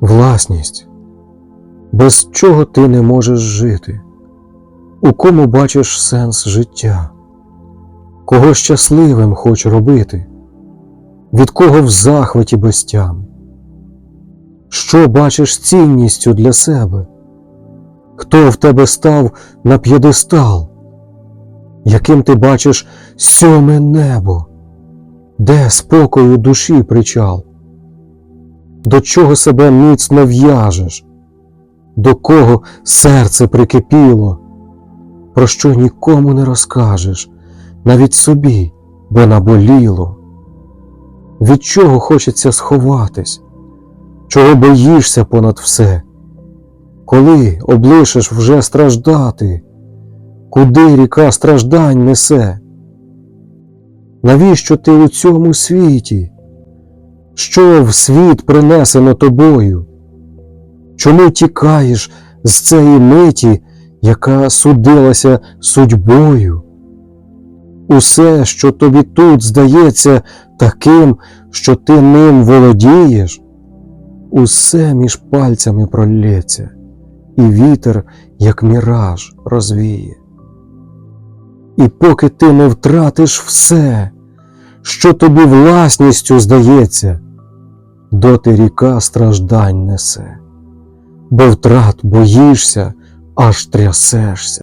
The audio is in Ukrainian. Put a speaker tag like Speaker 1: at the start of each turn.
Speaker 1: Власність, без чого ти не можеш жити, у кому бачиш сенс життя, кого щасливим хоч робити, від кого в захваті без тям, що бачиш цінністю для себе, хто в тебе став на п'єдестал, яким ти бачиш сьоме небо, де спокою душі причал до чого себе міцно в'яжеш, до кого серце прикипіло, про що нікому не розкажеш, навіть собі, бо наболіло. Від чого хочеться сховатись, чого боїшся понад все, коли облишиш вже страждати, куди ріка страждань несе? Навіщо ти у цьому світі? Що в світ принесено тобою? Чому тікаєш з цієї миті, яка судилася судьбою? Усе, що тобі тут здається таким, що ти ним володієш, усе між пальцями пролється, і вітер, як міраж, розвіє. І поки ти не втратиш все, що тобі власністю здається, доти ріка страждань несе, бо втрат боїшся, аж трясешся.